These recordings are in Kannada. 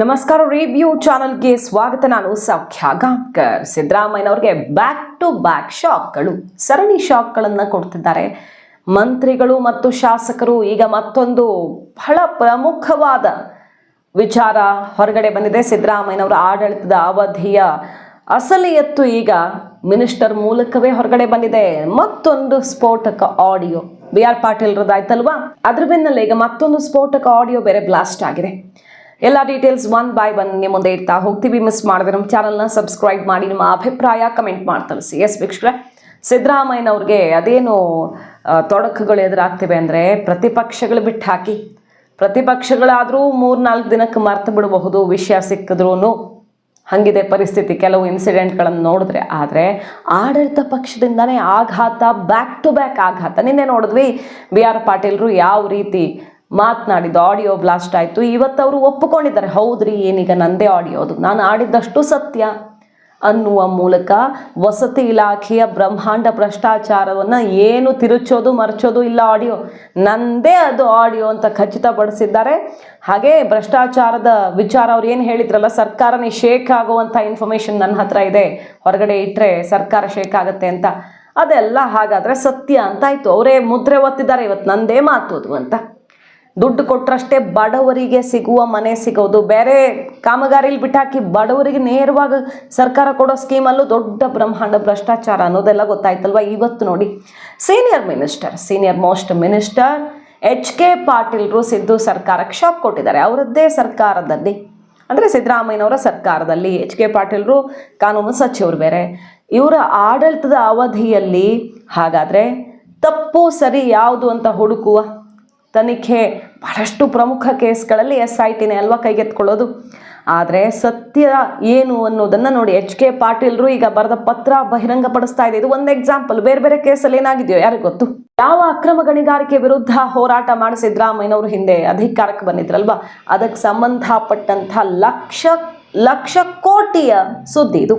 ನಮಸ್ಕಾರ ರಿವ್ಯೂ ಚಾನಲ್ಗೆ ಸ್ವಾಗತ. ನಾನು ಸೌಖ್ಯ ಗಾಂಕರ್ ಸಿದ್ದರಾಮಯ್ಯನವ್ರಿಗೆ ಬ್ಯಾಕ್ ಟು ಬ್ಯಾಕ್ ಶಾಕ್ಗಳು ಸರಣಿ ಶಾಕ್ಗಳನ್ನು ಕೊಡ್ತಿದ್ದಾರೆ. ಮಂತ್ರಿಗಳು ಮತ್ತು ಶಾಸಕರು ಈಗ ಮತ್ತೊಂದು ಬಹಳ ಪ್ರಮುಖವಾದ ವಿಚಾರ ಹೊರಗಡೆ ಬಂದಿದೆ. ಸಿದ್ದರಾಮಯ್ಯನವರ ಆಡಳಿತದ ಅವಧಿಯ ಅಸಲಿಯತ್ತು ಈಗ ಮಿನಿಸ್ಟರ್ ಮೂಲಕವೇ ಹೊರಗಡೆ ಬಂದಿದೆ. ಮತ್ತೊಂದು ಸ್ಫೋಟಕ ಆಡಿಯೋ ಬಿ ಆರ್ ಪಾಟೀಲ್ರದ್ದಾಯ್ತಲ್ವಾ ಅದ್ರ ಬೆನ್ನಲ್ಲೇ ಈಗ ಮತ್ತೊಂದು ಸ್ಫೋಟಕ ಆಡಿಯೋ ಬೇರೆ ಬ್ಲಾಸ್ಟ್ ಆಗಿದೆ. ಎಲ್ಲ ಡೀಟೇಲ್ಸ್ ಒನ್ ಬೈ ಒನ್ ನಿಮ್ಮ ಮುಂದೆ ಇಡ್ತಾ ಹೋಗ್ತೀವಿ. ಮಿಸ್ ಮಾಡಿದ್ರೆ ನಮ್ಮ ಚಾನಲ್ನ ಸಬ್ಸ್ಕ್ರೈಬ್ ಮಾಡಿ ನಿಮ್ಮ ಅಭಿಪ್ರಾಯ ಕಮೆಂಟ್ ಮಾಡಿ ತಿಳಿಸಿ. ಎಸ್ ವೀಕ್ಷಕರೇ, ಸಿದ್ದರಾಮಯ್ಯನವ್ರಿಗೆ ಅದೇನು ತೊಡಕುಗಳು ಎದುರಾಗ್ತಿವೆ ಅಂದರೆ ಪ್ರತಿಪಕ್ಷಗಳು ಬಿಟ್ಟು ಹಾಕಿ ಪ್ರತಿಪಕ್ಷಗಳಾದರೂ ಮೂರ್ನಾಲ್ಕು ದಿನಕ್ಕೆ ಮರ್ತು ಬಿಡಬಹುದು, ವಿಷಯ ಸಿಕ್ಕಿದ್ರೂ ಹಂಗಿದೆ ಪರಿಸ್ಥಿತಿ. ಕೆಲವು ಇನ್ಸಿಡೆಂಟ್ಗಳನ್ನು ನೋಡಿದ್ರೆ ಆದರೆ ಆಡಳಿತ ಪಕ್ಷದಿಂದನೇ ಆಘಾತ ಬ್ಯಾಕ್ ಟು ಬ್ಯಾಕ್ ಆಘಾತ. ನಿನ್ನೆ ನೋಡಿದ್ವಿ, ಬಿ ಆರ್ ಪಾಟೀಲ್ರು ಯಾವ ರೀತಿ ಮಾತನಾಡಿದ್ದು ಆಡಿಯೋ ಬ್ಲಾಸ್ಟ್ ಆಯಿತು. ಇವತ್ತು ಅವರು ಒಪ್ಪಿಕೊಂಡಿದ್ದಾರೆ, ಹೌದ್ರಿ, ಏನೀಗ ನಂದೇ ಆಡಿಯೋದು ನಾನು ಆಡಿದ್ದಷ್ಟು ಸತ್ಯ ಅನ್ನುವ ಮೂಲಕ ವಸತಿ ಇಲಾಖೆಯ ಬ್ರಹ್ಮಾಂಡ ಭ್ರಷ್ಟಾಚಾರವನ್ನು ಏನು ತಿರುಚೋದು, ಮರ್ಚೋದು ಇಲ್ಲ ಆಡಿಯೋ ನಂದೇ ಅದು ಆಡಿಯೋ ಅಂತ ಖಚಿತಪಡಿಸಿದ್ದಾರೆ. ಹಾಗೆ ಭ್ರಷ್ಟಾಚಾರದ ವಿಚಾರ ಅವ್ರು ಏನು ಹೇಳಿದ್ರಲ್ಲ, ಸರ್ಕಾರನೇ ಶೇಕ್ ಆಗುವಂಥ ಇನ್ಫಾರ್ಮೇಷನ್ ನನ್ನ ಹತ್ರ ಇದೆ. ಹೊರಗಡೆ ಇಟ್ಟರೆ ಸರ್ಕಾರ ಶೇಕ್ ಆಗುತ್ತೆ ಅಂತ. ಅದೆಲ್ಲ ಹಾಗಾದರೆ ಸತ್ಯ ಅಂತಾಯ್ತು ಅವರೇ ಮುದ್ರೆ ಒತ್ತಿದ್ದಾರೆ, ಇವತ್ತು ನಂದೇ ಮಾತು ಅದು ಅಂತ. ದುಡ್ಡು ಕೊಟ್ಟರಷ್ಟೇ ಬಡವರಿಗೆ ಸಿಗುವ ಮನೆ ಸಿಗೋದು. ಬೇರೆ ಕಾಮಗಾರಿಲಿ ಬಿಟ್ಟಾಕಿ ಬಡವರಿಗೆ ನೇರವಾಗಿ ಸರ್ಕಾರ ಕೊಡೋ ಸ್ಕೀಮಲ್ಲೂ ದೊಡ್ಡ ಬ್ರಹ್ಮಾಂಡ ಭ್ರಷ್ಟಾಚಾರ ಅನ್ನೋದೆಲ್ಲ ಗೊತ್ತಾಯ್ತಲ್ವ ಇವತ್ತು ನೋಡಿ. Senior minister, senior most minister H K ಪಾಟೀಲ್ರು Siddu ಸರ್ಕಾರಕ್ಕೆ ಶಾಕ್ ಕೊಟ್ಟಿದ್ದಾರೆ. ಅವರದ್ದೇ ಸರ್ಕಾರದಲ್ಲಿ, ಅಂದರೆ ಸಿದ್ದರಾಮಯ್ಯನವರ ಸರ್ಕಾರದಲ್ಲಿ ಎಚ್ ಕೆ ಪಾಟೀಲ್ರು ಕಾನೂನು ಸಚಿವರು ಬೇರೆ. ಇವರ ಆಡಳಿತದ ಅವಧಿಯಲ್ಲಿ ಹಾಗಾದರೆ ತಪ್ಪು ಸರಿ ಯಾವುದು ಅಂತ ಹುಡುಕುವ ತನಿಖೆ ಬಹಳಷ್ಟು ಪ್ರಮುಖ ಕೇಸ್ಗಳಲ್ಲಿ ಎಸ್ ಐ ಟಿನೇ ಅಲ್ವಾ ಕೈಗೆತ್ಕೊಳ್ಳೋದು? ಆದರೆ ಸತ್ಯ ಏನು ಅನ್ನೋದನ್ನು ನೋಡಿ ಎಚ್ ಕೆ ಪಾಟೀಲ್ರು ಈಗ ಬರೆದ ಪತ್ರ ಬಹಿರಂಗಪಡಿಸ್ತಾ ಇದೆ. ಇದು ಒಂದು ಎಕ್ಸಾಂಪಲ್ ಬೇರೆ ಬೇರೆ ಕೇಸಲ್ಲಿ ಏನಾಗಿದೆಯೋ ಯಾರಿಗೆ ಗೊತ್ತು? ಯಾವ ಅಕ್ರಮ ಗಣಿಗಾರಿಕೆ ವಿರುದ್ಧ ಹೋರಾಟ ಮಾಡಿ ಸಿದ್ದರಾಮಯ್ಯನವರು ಹಿಂದೆ ಅಧಿಕಾರಕ್ಕೆ ಬಂದಿದ್ರಲ್ವಾ? ಅದಕ್ಕೆ ಸಂಬಂಧಪಟ್ಟಂಥ ಲಕ್ಷ ಲಕ್ಷ ಕೋಟಿಯ ಸುದ್ದಿ ಇದು.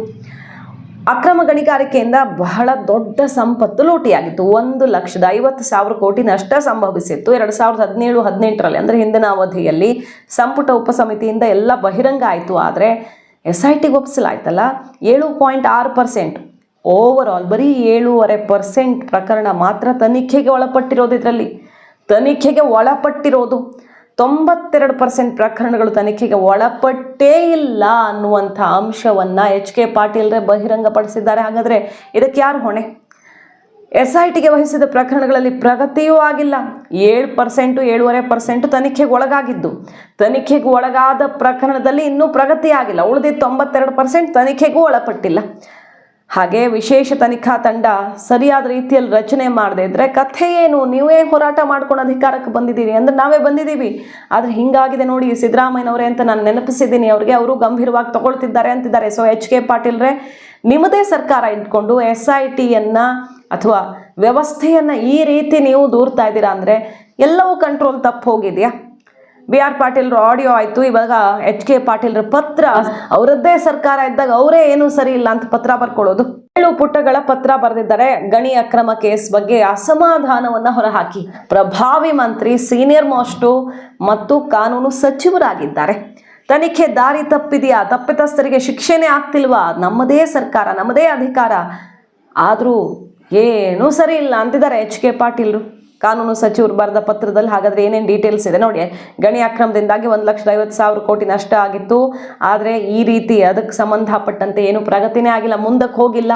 ಅಕ್ರಮ ಗಣಿಗಾರಿಕೆಯಿಂದ ಬಹಳ ದೊಡ್ಡ ಸಂಪತ್ತು ಲೂಟಿಯಾಗಿತ್ತು. ಒಂದು ಲಕ್ಷದ ಐವತ್ತು ಸಾವಿರ ಕೋಟಿ ನಷ್ಟ ಸಂಭವಿಸಿತ್ತು. ಎರಡು ಸಾವಿರದ ಹದಿನೇಳು, ಹದಿನೆಂಟರಲ್ಲಿ ಅಂದರೆ ಹಿಂದಿನ ಅವಧಿಯಲ್ಲಿ ಸಂಪುಟ ಉಪಸಮಿತಿಯಿಂದ ಎಲ್ಲ ಬಹಿರಂಗ ಆಯಿತು. ಆದರೆ ಎಸ್ ಐ ಟಿಗೆ ಒಪ್ಪಿಸಲಾಯ್ತಲ್ಲ. ಏಳು ಪಾಯಿಂಟ್ ಆರು ಪರ್ಸೆಂಟ್. ಓವರ್ ಬರೀ ಏಳೂವರೆ ಪರ್ಸೆಂಟ್ ಪ್ರಕರಣ ಮಾತ್ರ ತನಿಖೆಗೆ ಒಳಪಟ್ಟಿರೋದು ಇದರಲ್ಲಿ. ತನಿಖೆಗೆ ಒಳಪಟ್ಟಿರೋದು. ತೊಂಬತ್ತೆರಡು ಪರ್ಸೆಂಟ್ ಪ್ರಕರಣಗಳು ತನಿಖೆಗೆ ಒಳಪಟ್ಟೇ ಇಲ್ಲ ಅನ್ನುವಂಥ ಅಂಶವನ್ನು ಎಚ್ ಕೆ ಪಾಟೀಲ್ರೇ ಬಹಿರಂಗಪಡಿಸಿದ್ದಾರೆ. ಹಾಗಾದರೆ ಇದಕ್ಕೆ ಯಾರು ಹೊಣೆ? ಎಸ್ ಐ ಟಿಗೆ ವಹಿಸಿದ ಪ್ರಕರಣಗಳಲ್ಲಿ ಪ್ರಗತಿಯೂ ಆಗಿಲ್ಲ. ಏಳು ಪರ್ಸೆಂಟು ಏಳುವರೆ ಪರ್ಸೆಂಟು ತನಿಖೆಗೆ ಒಳಗಾಗಿದ್ದು. ತನಿಖೆಗೆ ಒಳಗಾದ ಪ್ರಕರಣದಲ್ಲಿ ಇನ್ನೂ ಪ್ರಗತಿ ಆಗಿಲ್ಲ ಉಳಿದಿದ್ದ ತೊಂಬತ್ತೆರಡು ಪರ್ಸೆಂಟ್ ತನಿಖೆಗೂ ಒಳಪಟ್ಟಿಲ್ಲ. ಹಾಗೆ ವಿಶೇಷ ತನಿಖಾ ತಂಡ ಸರಿಯಾದ ರೀತಿಯಲ್ಲಿ ರಚನೆ ಮಾಡದೇ ಇದ್ರೆ ಕಥೆ ಏನು? ನೀವೇ ಹೋರಾಟ ಮಾಡ್ಕೊಂಡು ಅಧಿಕಾರಕ್ಕೆ ಬಂದಿದ್ದೀರಿ ಅಂದ್ರೆ ನಾವೇ ಬಂದಿದ್ದೀವಿ. ಆದರೆ ಹಿಂಗಾಗಿದೆ ನೋಡಿ ಸಿದ್ದರಾಮಯ್ಯನವರೇ ಅಂತ ನಾನು ನೆನಪಿಸಿದ್ದೀನಿ. ಅವ್ರಿಗೆ ಅವರು ಗಂಭೀರವಾಗಿ ತಗೊಳ್ತಿದ್ದಾರೆ ಅಂತಿದ್ದಾರೆ. ಸೊ ಎಚ್ ಕೆ ಪಾಟೀಲ್ರೇ, ನಿಮ್ಮದೇ ಸರ್ಕಾರ ಇಟ್ಕೊಂಡು ಎಸ್ ಐ ಟಿಯನ್ನು ಅಥವಾ ವ್ಯವಸ್ಥೆಯನ್ನು ಈ ರೀತಿ ನೀವು ದೂರ್ತಾ ಇದ್ದೀರಾ ಅಂದರೆ ಎಲ್ಲವೂ ಕಂಟ್ರೋಲ್ ತಪ್ಪು ಹೋಗಿದೆಯಾ? ಬಿ ಆರ್ ಪಾಟೀಲ್ರ ಆಡಿಯೋ ಆಯಿತು. ಇವಾಗ ಎಚ್ ಕೆ ಪಾಟೀಲ್ರ ಪತ್ರ. ಅವರದ್ದೇ ಸರ್ಕಾರ ಇದ್ದಾಗ ಅವರೇ ಏನು ಸರಿ ಇಲ್ಲ ಅಂತ ಪತ್ರ ಬರ್ಕೊಳ್ಳೋದು. ಏಳು ಪುಟಗಳ ಪತ್ರ ಬರೆದಿದ್ದಾರೆ. ಗಣಿ ಅಕ್ರಮ ಕೇಸ್ ಬಗ್ಗೆ ಅಸಮಾಧಾನವನ್ನ ಹೊರಹಾಕಿ. ಪ್ರಭಾವಿ ಮಂತ್ರಿ, ಸೀನಿಯರ್ ಮೋಸ್ಟು ಮತ್ತು ಕಾನೂನು ಸಚಿವರಾಗಿದ್ದಾರೆ. ತನಿಖೆ ದಾರಿ ತಪ್ಪಿದೆಯಾ? ತಪ್ಪಿತಸ್ಥರಿಗೆ ಶಿಕ್ಷೆನೇ ಆಗ್ತಿಲ್ವಾ? ನಮ್ಮದೇ ಸರ್ಕಾರ, ನಮ್ಮದೇ ಅಧಿಕಾರ. ಆದರೂ ಏನೂ ಸರಿ ಇಲ್ಲ ಅಂತಿದ್ದಾರೆ ಎಚ್ ಕೆ ಪಾಟೀಲ್ರು. ಕಾನೂನು ಸಚಿವರು ಬರೆದ ಪತ್ರದಲ್ಲಿ ಹಾಗಾದ್ರೆ ಏನೇನು ಡೀಟೇಲ್ಸ್ ಇದೆ? ನೋಡಿ ಗಣಿ ಅಕ್ರಮದಿಂದಾಗಿ ಒಂದು ಲಕ್ಷದ ಐವತ್ತು ಸಾವಿರ ಕೋಟಿ ನಷ್ಟ ಆಗಿತ್ತು. ಆದರೆ ಈ ರೀತಿ ಅದಕ್ಕೆ ಸಂಬಂಧಪಟ್ಟಂತೆ ಏನು ಪ್ರಗತಿನೇ ಆಗಿಲ್ಲ, ಮುಂದಕ್ಕೆ ಹೋಗಿಲ್ಲ.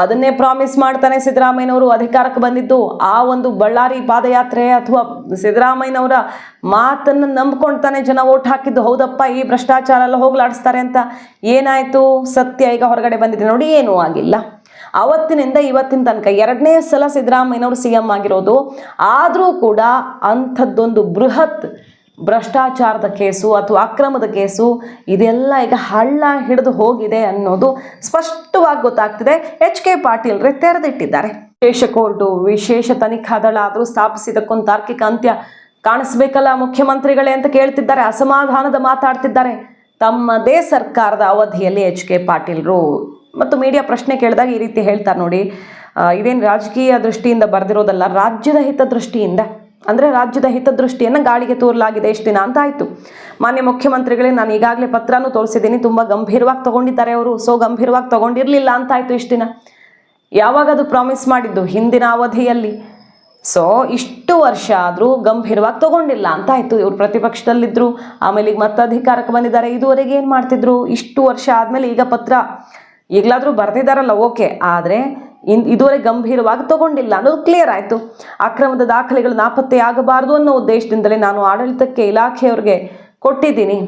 ಅದನ್ನೇ ಪ್ರಾಮಿಸ್ ಮಾಡ್ತಾನೆ ಸಿದ್ದರಾಮಯ್ಯನವರು, ಅಧಿಕಾರಕ್ಕೆ ಬಂದಿದ್ದು. ಆ ಒಂದು ಬಳ್ಳಾರಿ ಪಾದಯಾತ್ರೆ ಅಥವಾ ಸಿದ್ದರಾಮಯ್ಯನವರ ಮಾತನ್ನು ನಂಬ್ಕೊಳ್ತಾನೆ ಜನ ಓಟ್ ಹಾಕಿದ್ದು. ಹೌದಪ್ಪ, ಈ ಭ್ರಷ್ಟಾಚಾರ ಎಲ್ಲ ಹೋಗ್ಲಾಡಿಸ್ತಾರೆ ಅಂತ ಏನಾಯಿತು? ಸತ್ಯ ಈಗ ಹೊರಗಡೆ ಬಂದಿದೆ. ನೋಡಿ, ಏನೂ ಆಗಿಲ್ಲ. ಅವತ್ತಿನಿಂದ ಇವತ್ತಿನ ತನಕ ಎರಡನೇ ಸಲ ಸಿದ್ದರಾಮಯ್ಯನವರು ಸಿ ಎಂ ಆಗಿರೋದು. ಆದರೂ ಕೂಡ ಅಂಥದ್ದೊಂದು ಬೃಹತ್ ಭ್ರಷ್ಟಾಚಾರದ ಕೇಸು ಅಥವಾ ಅಕ್ರಮದ ಕೇಸು, ಇದೆಲ್ಲ ಈಗ ಹಳ್ಳ ಹಿಡಿದು ಹೋಗಿದೆ ಅನ್ನೋದು ಸ್ಪಷ್ಟವಾಗಿ ಗೊತ್ತಾಗ್ತಿದೆ. ಎಚ್ ಕೆ ಪಾಟೀಲ್ರೇ ತೆರೆದಿಟ್ಟಿದ್ದಾರೆ. ವಿಶೇಷ ಕೋರ್ಟು, ವಿಶೇಷ ತನಿಖಾ ದಳ ಆದರೂ ಸ್ಥಾಪಿಸಿದಕ್ಕೊಂದು ತಾರ್ಕಿಕ ಅಂತ್ಯ ಕಾಣಿಸ್ಬೇಕಲ್ಲ ಮುಖ್ಯಮಂತ್ರಿಗಳೇ ಅಂತ ಕೇಳ್ತಿದ್ದಾರೆ, ಅಸಮಾಧಾನದ ಮಾತಾಡ್ತಿದ್ದಾರೆ. ತಮ್ಮದೇ ಸರ್ಕಾರದ ಅವಧಿಯಲ್ಲಿ ಎಚ್ ಕೆ ಪಾಟೀಲ್ರು ಮತ್ತು ಮೀಡಿಯಾ ಪ್ರಶ್ನೆ ಕೇಳಿದಾಗ ಈ ರೀತಿ ಹೇಳ್ತಾರೆ ನೋಡಿ ಇದೇನು ರಾಜಕೀಯ ದೃಷ್ಟಿಯಿಂದ ಬರೆದಿರೋದಲ್ಲ, ರಾಜ್ಯದ ಹಿತದೃಷ್ಟಿಯಿಂದ. ಅಂದರೆ ರಾಜ್ಯದ ಹಿತದೃಷ್ಟಿಯನ್ನು ಗಾಳಿಗೆ ತೋರಲಾಗಿದೆ ಎಷ್ಟು ದಿನ ಅಂತ ಆಯಿತು. ಮಾನ್ಯ ಮುಖ್ಯಮಂತ್ರಿಗಳೇ, ನಾನು ಈಗಾಗಲೇ ಪತ್ರನೂ ತೋರಿಸಿದ್ದೀನಿ, ತುಂಬ ಗಂಭೀರವಾಗಿ ತಗೊಂಡಿದ್ದಾರೆ ಅವರು. ಸೊ ಗಂಭೀರವಾಗಿ ತಗೊಂಡಿರಲಿಲ್ಲ ಅಂತ ಆಯಿತು ಇಷ್ಟು ದಿನ. ಯಾವಾಗ ಅದು ಪ್ರಾಮಿಸ್ ಮಾಡಿದ್ದು? ಹಿಂದಿನ ಅವಧಿಯಲ್ಲಿ. ಸೊ ಇಷ್ಟು ವರ್ಷ ಆದರೂ ಗಂಭೀರವಾಗಿ ತಗೊಂಡಿಲ್ಲ ಅಂತ ಆಯಿತು. ಇವರು ಪ್ರತಿಪಕ್ಷದಲ್ಲಿದ್ದರು ಆಮೇಲೆ ಈಗ ಮತ್ತೆ ಅಧಿಕಾರಕ್ಕೆ ಬಂದಿದ್ದಾರೆ. ಇದುವರೆಗೆ ಏನು ಮಾಡ್ತಿದ್ರು? ಇಷ್ಟು ವರ್ಷ ಆದಮೇಲೆ ಈಗ ಪತ್ರ ಈಗಲಾದರೂ ಬರ್ತಿದ್ದಾರಲ್ಲ ಓಕೆ. ಆದರೆ ಇನ್ ಇದುವರೆಗೆ ಗಂಭೀರವಾಗಿ ತಗೊಂಡಿಲ್ಲ. ಅನ್ನೋದು ಕ್ಲಿಯರ್ ಆಯಿತು. ಅಕ್ರಮದ ದಾಖಲೆಗಳು ನಾಪತ್ತೆ ಆಗಬಾರ್ದು ಅನ್ನೋ ಉದ್ದೇಶದಿಂದಲೇ ನಾನು ಆಡಳಿತಕ್ಕೆ ಇಲಾಖೆಯವ್ರಿಗೆ ಕೊಟ್ಟಿದ್ದೀನಿ.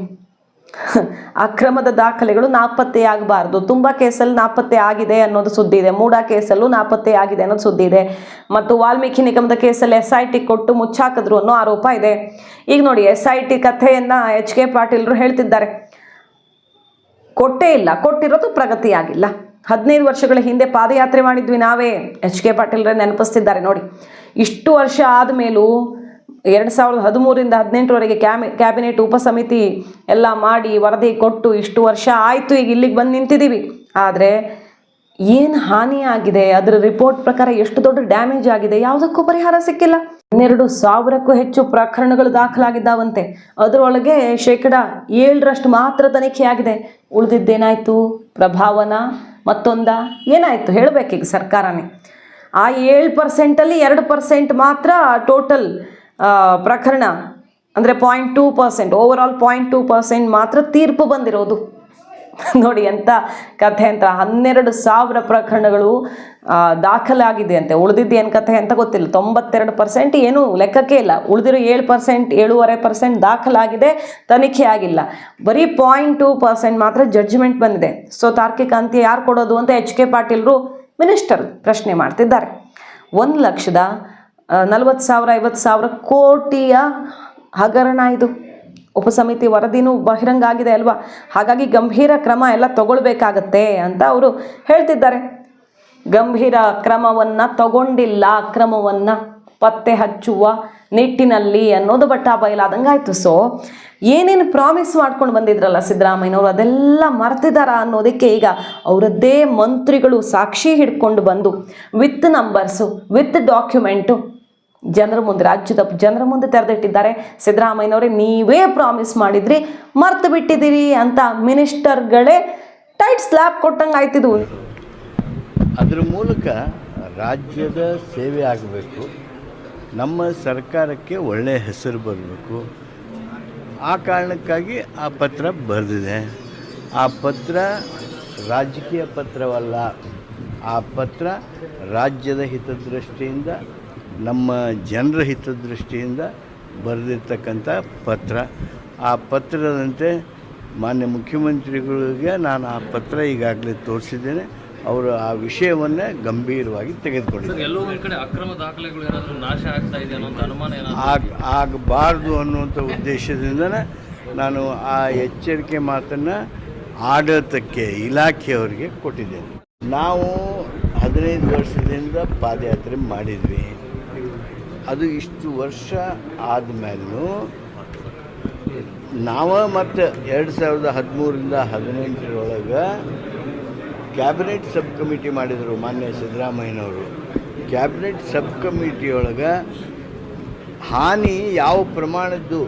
ಅಕ್ರಮದ ದಾಖಲೆಗಳು ನಾಪತ್ತೆ ಆಗಬಾರ್ದು. ತುಂಬ ಕೇಸಲ್ಲಿ ನಾಪತ್ತೆ ಆಗಿದೆ ಅನ್ನೋದು ಸುದ್ದಿ ಇದೆ. ಮೂಡ ಕೇಸಲ್ಲೂ ನಾಪತ್ತೆ ಆಗಿದೆ ಅನ್ನೋದು ಸುದ್ದಿ ಇದೆ. ಮತ್ತು ವಾಲ್ಮೀಕಿ ನಿಗಮದ ಕೇಸಲ್ಲಿ ಎಸ್ ಐ ಟಿ ಕೊಟ್ಟು ಮುಚ್ಚಾಕಿದ್ರು ಅನ್ನೋ ಆರೋಪ ಇದೆ. ಈಗ ನೋಡಿ ಎಸ್ ಐ ಟಿ ಕಥೆಯನ್ನು ಎಚ್ ಕೆ ಪಾಟೀಲ್ರು ಹೇಳ್ತಿದ್ದಾರೆ. ಕೊಟ್ಟೇ ಇಲ್ಲ, ಕೊಟ್ಟಿರೋದು ಪ್ರಗತಿಯಾಗಿಲ್ಲ. ಹದಿನೈದು ವರ್ಷಗಳ ಹಿಂದೆ ಪಾದಯಾತ್ರೆ ಮಾಡಿದ್ವಿ ನಾವೇ. ಎಚ್ ಕೆ ಪಾಟೀಲ್ರೆ ನೆನಪಿಸ್ತಿದ್ದಾರೆ ನೋಡಿ. ಇಷ್ಟು ವರ್ಷ ಆದಮೇಲೂ ಎರಡು ಸಾವಿರದ ಹದಿಮೂರಿಂದ ಹದಿನೆಂಟರವರೆಗೆ ಕ್ಯಾಮಿ, ಕ್ಯಾಬಿನೆಟ್ ಉಪಸಮಿತಿ ಎಲ್ಲ ಮಾಡಿ ವರದಿ ಕೊಟ್ಟು ಇಷ್ಟು ವರ್ಷ ಆಯಿತು, ಈಗ ಇಲ್ಲಿಗೆ ಬಂದು ನಿಂತಿದ್ದೀವಿ. ಆದರೆ ಏನು ಹಾನಿಯಾಗಿದೆ? ಅದರ ರಿಪೋರ್ಟ್ ಪ್ರಕಾರ ಎಷ್ಟು ದೊಡ್ಡ ಡ್ಯಾಮೇಜ್ ಆಗಿದೆ? ಯಾವುದಕ್ಕೂ ಪರಿಹಾರ ಸಿಕ್ಕಿಲ್ಲ. ಹನ್ನೆರಡು ಸಾವಿರಕ್ಕೂ ಹೆಚ್ಚು ಪ್ರಕರಣಗಳು ದಾಖಲಾಗಿದ್ದಾವಂತೆ. ಅದರೊಳಗೆ ಶೇಕಡ ಏಳರಷ್ಟು ಮಾತ್ರ ತನಿಖೆ ಆಗಿದೆ ಉಳಿದಿದ್ದೇನಾಯ್ತು? ಪ್ರಭಾವನ? ಮತ್ತೊಂದ? ಏನಾಯಿತು? ಹೇಳಬೇಕೀಗ ಸರ್ಕಾರನೇ. ಆ ಏಳು ಪರ್ಸೆಂಟಲ್ಲಿ ಎರಡು ಪರ್ಸೆಂಟ್ ಮಾತ್ರ ಟೋಟಲ್ ಪ್ರಕರಣ, ಅಂದರೆ point two percent overall point two percent ಮಾತ್ರ ತೀರ್ಪು ಬಂದಿರೋದು. ನೋಡಿ ಎಂಥ ಕಥೆ ಅಂತ. ಹನ್ನೆರಡು ಸಾವಿರ ಪ್ರಕರಣಗಳು ದಾಖಲಾಗಿದೆ ಅಂತೆ ಉಳಿದಿದ್ದು ಏನು ಕಥೆ ಅಂತ ಗೊತ್ತಿಲ್ಲ. ತೊಂಬತ್ತೆರಡು ಪರ್ಸೆಂಟ್ ಏನು ಲೆಕ್ಕಕ್ಕೆ ಇಲ್ಲ. ಉಳಿದಿರೋ ಏಳು ಪರ್ಸೆಂಟ್, ಏಳೂವರೆ ಪರ್ಸೆಂಟ್ ದಾಖಲಾಗಿದೆ, ತನಿಖೆ ಆಗಿಲ್ಲ. ಬರೀ ಪಾಯಿಂಟ್ ಟೂ ಪರ್ಸೆಂಟ್ ಮಾತ್ರ ಜಡ್ಜ್ಮೆಂಟ್ ಬಂದಿದೆ. ಸೊ, ತಾರ್ಕಿಕ ಅಂತ್ಯ ಯಾರು ಕೊಡೋದು ಅಂತ ಎಚ್ ಕೆ ಪಾಟೀಲ್ರು ಮಿನಿಸ್ಟರ್ ಪ್ರಶ್ನೆ ಮಾಡ್ತಿದ್ದಾರೆ. ಒಂದು ಲಕ್ಷದ ನಲವತ್ತು ಸಾವಿರ ಐವತ್ತು ಸಾವಿರ ಕೋಟಿಯ ಹಗರಣ ಇದು. ಉಪಸಮಿತಿ ವರದಿನೂ ಬಹಿರಂಗ ಆಗಿದೆ ಅಲ್ವಾ? ಹಾಗಾಗಿ ಗಂಭೀರ ಕ್ರಮ ಎಲ್ಲ ತಗೊಳ್ಬೇಕಾಗತ್ತೆ ಅಂತ ಅವರು ಹೇಳ್ತಿದ್ದಾರೆ. ಗಂಭೀರ ಕ್ರಮವನ್ನು ತಗೊಂಡಿಲ್ಲ, ಅಕ್ರಮವನ್ನು ಪತ್ತೆ ಹಚ್ಚುವ ನಿಟ್ಟಿನಲ್ಲಿ ಅನ್ನೋದು ಬಟ್ಟ ಬಯಲಾದಂಗೆ ಆಯಿತು ಸೊ ಏನೇನು ಪ್ರಾಮಿಸ್ ಮಾಡ್ಕೊಂಡು ಬಂದಿದ್ರಲ್ಲ ಸಿದ್ದರಾಮಯ್ಯನವರು, ಅದೆಲ್ಲ ಮರ್ತಿದಾರ ಅನ್ನೋದಕ್ಕೆ ಈಗ ಅವರದ್ದೇ ಮಂತ್ರಿಗಳು ಸಾಕ್ಷಿ ಹಿಡ್ಕೊಂಡು ಬಂದು ವಿತ್ ನಂಬರ್ಸು ವಿತ್ ಡಾಕ್ಯುಮೆಂಟು ಜನರ ಮುಂದೆ, ರಾಜ್ಯದ ಜನರ ಮುಂದೆ ತೆರೆದಿಟ್ಟಿದ್ದಾರೆ. ಸಿದ್ದರಾಮಯ್ಯನವರೇ, ನೀವೇ ಪ್ರಾಮಿಸ್ ಮಾಡಿದ್ರಿ, ಮರ್ತು ಬಿಟ್ಟಿದ್ದೀರಿ ಅಂತ ಮಿನಿಸ್ಟರ್ಗಳೇ ಟೈಟ್ ಸ್ಲ್ಯಾಬ್ ಕೊಟ್ಟಂಗೆ ಆಯ್ತಿದ್ವು. ಅದರ ಮೂಲಕ ರಾಜ್ಯದ ಸೇವೆ ಆಗಬೇಕು, ನಮ್ಮ ಸರ್ಕಾರಕ್ಕೆ ಒಳ್ಳೆಯ ಹೆಸರು ಬರಬೇಕು. ಆ ಕಾರಣಕ್ಕಾಗಿ ಆ ಪತ್ರ ಬರೆದಿದೆ. ಆ ಪತ್ರ ರಾಜಕೀಯ ಪತ್ರವಲ್ಲ, ಆ ಪತ್ರ ರಾಜ್ಯದ ಹಿತದೃಷ್ಟಿಯಿಂದ ನಮ್ಮ ಜನರ ಹಿತದೃಷ್ಟಿಯಿಂದ ಬರೆದಿರ್ತಕ್ಕಂಥ ಪತ್ರ. ಆ ಪತ್ರದಂತೆ ಮಾನ್ಯ ಮುಖ್ಯಮಂತ್ರಿಗಳಿಗೆ ನಾನು ಆ ಪತ್ರ ಈಗಾಗಲೇ ತೋರಿಸಿದ್ದೇನೆ. ಅವರು ಆ ವಿಷಯವನ್ನೇ ಗಂಭೀರವಾಗಿ ತೆಗೆದುಕೊಂಡಿದ್ದಾರೆ. ಎಲ್ಲೋ ಒಂದ್ ಅಕ್ರಮ ದಾಖಲೆಗಳು ಏನಾದ್ರು ನಾಶ ಆಗ್ತಾ ಇದೆ ಅನ್ನೋ ಅನುಮಾನ ಏನಾದ್ರು ಆಗ ಆಗಬಾರ್ದು ಅನ್ನುವಂಥ ಉದ್ದೇಶದಿಂದನೇ ನಾನು ಆ ಎಚ್ಚರಿಕೆ ಮಾತನ್ನು ಆಡಳಿತಕ್ಕೆ ಇಲಾಖೆಯವರಿಗೆ ಕೊಟ್ಟಿದ್ದೇನೆ. ನಾವು ಹದಿನೈದು ವರ್ಷದಿಂದ ಪಾದಯಾತ್ರೆ ಮಾಡಿದ್ವಿ. ಅದು ಇಷ್ಟು ವರ್ಷ ಆದಮೇಲೂ ನಾವು ಮತ್ತು ಎರಡು ಸಾವಿರದ ಹದಿಮೂರಿಂದ ಹದಿನೆಂಟರೊಳಗೆ ಕ್ಯಾಬಿನೆಟ್ ಸಬ್ ಕಮಿಟಿ ಮಾಡಿದರು ಮಾನ್ಯ ಸಿದ್ದರಾಮಯ್ಯನವರು. ಕ್ಯಾಬಿನೆಟ್ ಸಬ್ ಕಮಿಟಿಯೊಳಗೆ ಹಾನಿ ಯಾವ ಪ್ರಮಾಣದ್ದು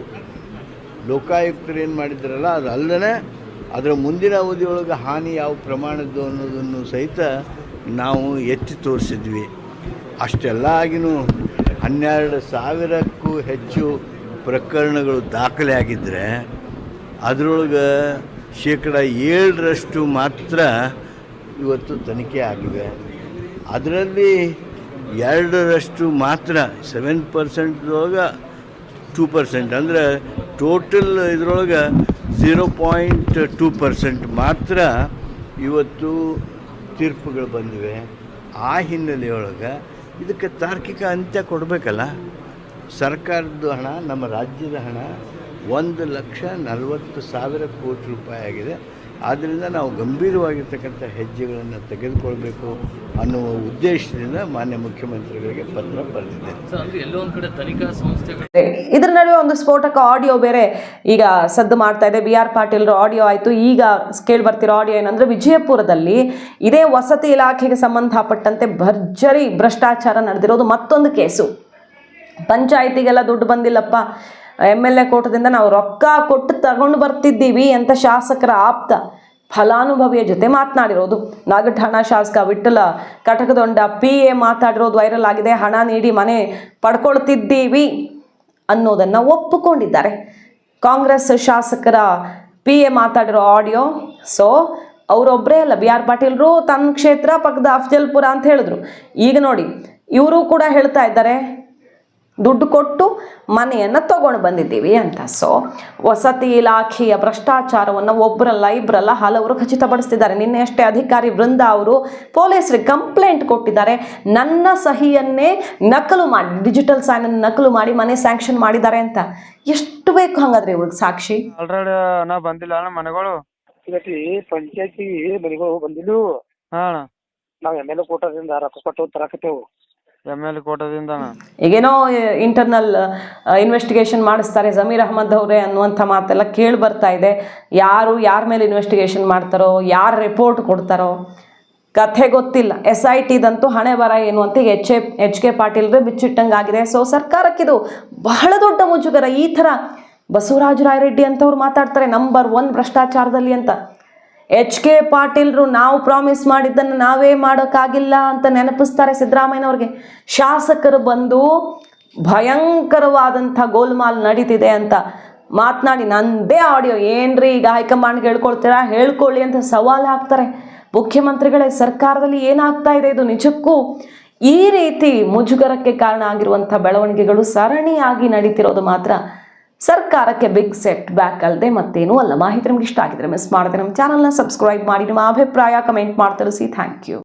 ಲೋಕಾಯುಕ್ತರು ಏನು ಮಾಡಿದ್ರಲ್ಲ ಅದು ಅಲ್ಲದೆ ಅದರ ಮುಂದಿನ ಅವಧಿಯೊಳಗೆ ಹಾನಿ ಯಾವ ಪ್ರಮಾಣದ್ದು ಅನ್ನೋದನ್ನು ಸಹಿತ ನಾವು ಎತ್ತಿ ತೋರಿಸಿದ್ವಿ. ಅಷ್ಟೆಲ್ಲ ಆಗಿನೂ ಹನ್ನೆರಡು ಸಾವಿರಕ್ಕೂ ಹೆಚ್ಚು ಪ್ರಕರಣಗಳು ದಾಖಲೆ ಆಗಿದ್ದರೆ ಅದರೊಳಗೆ ಶೇಕಡ ಏಳರಷ್ಟು ಮಾತ್ರ ಇವತ್ತು ತನಿಖೆ ಆಗಿವೆ ಅದರಲ್ಲಿ ಎರಡರಷ್ಟು ಮಾತ್ರ ಸೆವೆನ್ ಪರ್ಸೆಂಟ್ದೊಳಗೆ ಟೂ ಪರ್ಸೆಂಟ್ ಅಂದರೆ ಟೋಟಲ್ ಇದರೊಳಗೆ ಝೀರೋ ಪಾಯಿಂಟ್ ಟೂ ಪರ್ಸೆಂಟ್ ಮಾತ್ರ ಇವತ್ತು ತೀರ್ಪುಗಳು ಬಂದಿವೆ. ಆ ಹಿನ್ನೆಲೆಯೊಳಗೆ ಇದಕ್ಕೆ ತಾರ್ಕಿಕ ಅಂತ್ಯ ಕೊಡಬೇಕಲ್ಲ? ಸರ್ಕಾರದ ಹಣ, ನಮ್ಮ ರಾಜ್ಯದ ಹಣ ಒಂದು ಲಕ್ಷ ನಲವತ್ತು ಸಾವಿರ ಕೋಟಿ ರೂಪಾಯಿ ಆಗಿದೆ. ಆದ್ದರಿಂದ ನಾವು ಗಂಭೀರವಾಗಿರ್ತಕ್ಕಂಥ ಹೆಜ್ಜೆಗಳನ್ನು ತೆಗೆದುಕೊಳ್ಬೇಕು. ಅನ್ನುವ ಉದ್ದೇಶದಿಂದ ಮಾನ್ಯ ಮುಖ್ಯಮಂತ್ರಿಗಳಿಗೆ ಪತ್ರ ಬರೆದಿದ್ದೇನೆ ಇದ್ರ ನಡುವೆ ಒಂದು ಸ್ಫೋಟಕ ಆಡಿಯೋ ಬೇರೆ ಈಗ ಸದ್ದು ಮಾಡ್ತಾ ಇದೆ. ಬಿ ಆರ್ ಪಾಟೀಲ್ ಆಡಿಯೋ ಆಯಿತು. ಈಗ ಕೇಳಿ ಬರ್ತಿರೋ ಆಡಿಯೋ ಏನಂದ್ರೆ ವಿಜಯಪುರದಲ್ಲಿ ಇದೇ ವಸತಿ ಇಲಾಖೆಗೆ ಸಂಬಂಧಪಟ್ಟಂತೆ ಭರ್ಜರಿ ಭ್ರಷ್ಟಾಚಾರ ನಡೆದಿರೋದು ಮತ್ತೊಂದು ಕೇಸು. ಪಂಚಾಯಿತಿಗೆಲ್ಲ ದುಡ್ಡು ಬಂದಿಲ್ಲಪ್ಪ. ಎಂ ಎಲ್ ಎ ಕೋಟದಿಂದ ನಾವು ರೊಕ್ಕ ಕೊಟ್ಟು ತಗೊಂಡು ಬರ್ತಿದ್ದೀವಿ ಅಂತ ಶಾಸಕರ ಆಪ್ತ. ಫಲಾನುಭವಿಯ ಜೊತೆ ಮಾತನಾಡಿರೋದು. ನಾಗಠಾಣ ಶಾಸಕ ವಿಠಲ ಕಟಕದೊಂಡ ಪಿ ಎ ಮಾತಾಡಿರೋದು ವೈರಲ್ ಆಗಿದೆ. ಹಣ ನೀಡಿ ಮನೆ ಪಡ್ಕೊಳ್ತಿದ್ದೀವಿ ಅನ್ನೋದನ್ನು ಒಪ್ಪಿಕೊಂಡಿದ್ದಾರೆ. ಕಾಂಗ್ರೆಸ್ ಶಾಸಕರ ಪಿ ಎ ಮಾತಾಡಿರೋ ಆಡಿಯೋ ಸೊ ಅವರೊಬ್ಬರೇ ಅಲ್ಲ, ಬಿ ಆರ್ ಪಾಟೀಲ್ರು ತನ್ನ ಕ್ಷೇತ್ರ ಪಕ್ಕದ ಅಫ್ಜಲ್ಪುರ ಅಂತ ಹೇಳಿದ್ರು. ಈಗ ನೋಡಿ, ಇವರು ಕೂಡ ಹೇಳ್ತಾ ಇದ್ದಾರೆ ದುಡ್ಡು ಕೊಟ್ಟು ಮನೆಯನ್ನು ತಗೊಂಡು ಬಂದಿದ್ದೀವಿ ಅಂತ. ಸೊ ವಸತಿ ಇಲಾಖೆಯ ಭ್ರಷ್ಟಾಚಾರವನ್ನು ಒಬ್ಬರಲ್ಲ ಇಬ್ಬರಲ್ಲ ಹಲವರು ಖಚಿತಪಡಿಸ್ತಿದ್ದಾರೆ. ನಿನ್ನೆ ಅಷ್ಟೇ ಅಧಿಕಾರಿ ವೃಂದ ಅವರು ಪೊಲೀಸರಿಗೆ ಕಂಪ್ಲೇಂಟ್ ಕೊಟ್ಟಿದ್ದಾರೆ. ನನ್ನ ಸಹಿಯನ್ನೇ ನಕಲು ಮಾಡಿ ಡಿಜಿಟಲ್ ಸೈನನ್ನು ನಕಲು ಮಾಡಿ ಮನೆ ಸ್ಯಾಂಕ್ಷನ್ ಮಾಡಿದ್ದಾರೆ ಅಂತ. ಎಷ್ಟು ಬೇಕು ಹಂಗಾದ್ರೆ ಇವ್ರಿಗೆ ಸಾಕ್ಷಿ? ಆಲ್ರೆಡಿ ನಾ ಬಂದಿಲ್ಲ ಮನೆಗಳು? ಇವತ್ತಿ ಪಂಚಾಯತಿಗೆ ಮನೆಗಳು ಬಂದಿಲ್ಲ ಹಾ ನಾವು ಎಂ ಎಲ್ ಎ ಕೋಟದಿಂದ ರೊಕ್ಕ ಕೊಟ್ಟು ತರಾಕತ್ತೇವು ಎಂ ಎಲ್ ಕೋಟದಿಂದ ಈಗೇನೋ ಇಂಟರ್ನಲ್ ಇನ್ವೆಸ್ಟಿಗೇಷನ್ ಮಾಡಿಸ್ತಾರೆ ಜಮೀರ್ ಅಹಮದ್ ಅವರೇ ಅನ್ನುವಂಥ ಮಾತೆಲ್ಲ ಕೇಳಿ ಬರ್ತಾ ಇದೆ. ಯಾರು, ಯಾರ ಮೇಲೆ ಇನ್ವೆಸ್ಟಿಗೇಷನ್ ಮಾಡ್ತಾರೋ, ಯಾರು ರಿಪೋರ್ಟ್ ಕೊಡ್ತಾರೋ, ಕಥೆ ಗೊತ್ತಿಲ್ಲ. ಎಸ್ ಐ ಟಿದಂತೂ ಹಣೆ ಬರ ಏನು ಅಂತ ಎಚ್ ಎ ಎಚ್ ಕೆ ಪಾಟೀಲ್ರೆ ಬಿಚ್ಚಿಟ್ಟಂಗಾಗಿದೆ. ಸೊ ಸರ್ಕಾರಕ್ಕಿದು ಬಹಳ ದೊಡ್ಡ ಮುಜುಗರ. ಈ ಥರ ಬಸವರಾಜ ರಾಯರೆಡ್ಡಿ ಅಂತವ್ರು ಮಾತಾಡ್ತಾರೆ. ನಂಬರ್ ಒನ್ ಭ್ರಷ್ಟಾಚಾರದಲ್ಲಿ ಅಂತ. ಎಚ್ ಕೆ ಪಾಟೀಲ್ರು ನಾವು ಪ್ರಾಮಿಸ್ ಮಾಡಿದ್ದನ್ನು ನಾವೇ ಮಾಡೋಕ್ಕಾಗಿಲ್ಲ ಅಂತ ನೆನಪಿಸ್ತಾರೆ ಸಿದ್ದರಾಮಯ್ಯನವ್ರಿಗೆ. ಶಾಸಕರು ಬಂದು ಭಯಂಕರವಾದಂಥ ಗೋಲ್ಮಾಲ್ ನಡೀತಿದೆ ಅಂತ ಮಾತನಾಡಿ ನಂದೇ ಆಡಿಯೋ. ಏನ್ರಿ ಈಗ ಹೈಕಮಾಂಡ್ಗೆ ಹೇಳ್ಕೊಳ್ತೀರಾ? ಹೇಳ್ಕೊಳ್ಳಿ ಅಂತ ಸವಾಲು ಹಾಕ್ತಾರೆ. ಮುಖ್ಯಮಂತ್ರಿಗಳೇ, ಸರ್ಕಾರದಲ್ಲಿ ಏನಾಗ್ತಾ ಇದೆ ಇದು ನಿಜಕ್ಕೂ? ಈ ರೀತಿ ಮುಜುಗರಕ್ಕೆ ಕಾರಣ ಆಗಿರುವಂಥ ಬೆಳವಣಿಗೆಗಳು ಸರಣಿಯಾಗಿ ನಡೀತಿರೋದು ಮಾತ್ರ ಸರ್ಕಾರಕ್ಕೆ ಬಿಗ್ ಸೆಟ್ ಬ್ಯಾಕ್ ಅಲ್ಲದೆ ಮತ್ತೇನೂ ಅಲ್ಲ. ಮಾಹಿತಿ ನಮ್ಗೆ ಇಷ್ಟ ಆಗಿದ್ರೆ ಮಿಸ್ ಮಾಡಿದ್ರೆ ನಮ್ಮ ಚಾನಲ್ನ ಸಬ್ಸ್ಕ್ರೈಬ್ ಮಾಡಿ, ನಿಮ್ಮ ಅಭಿಪ್ರಾಯ ಕಮೆಂಟ್ ಮಾಡಿ ತಿಳಿಸಿ ಥ್ಯಾಂಕ್ ಯು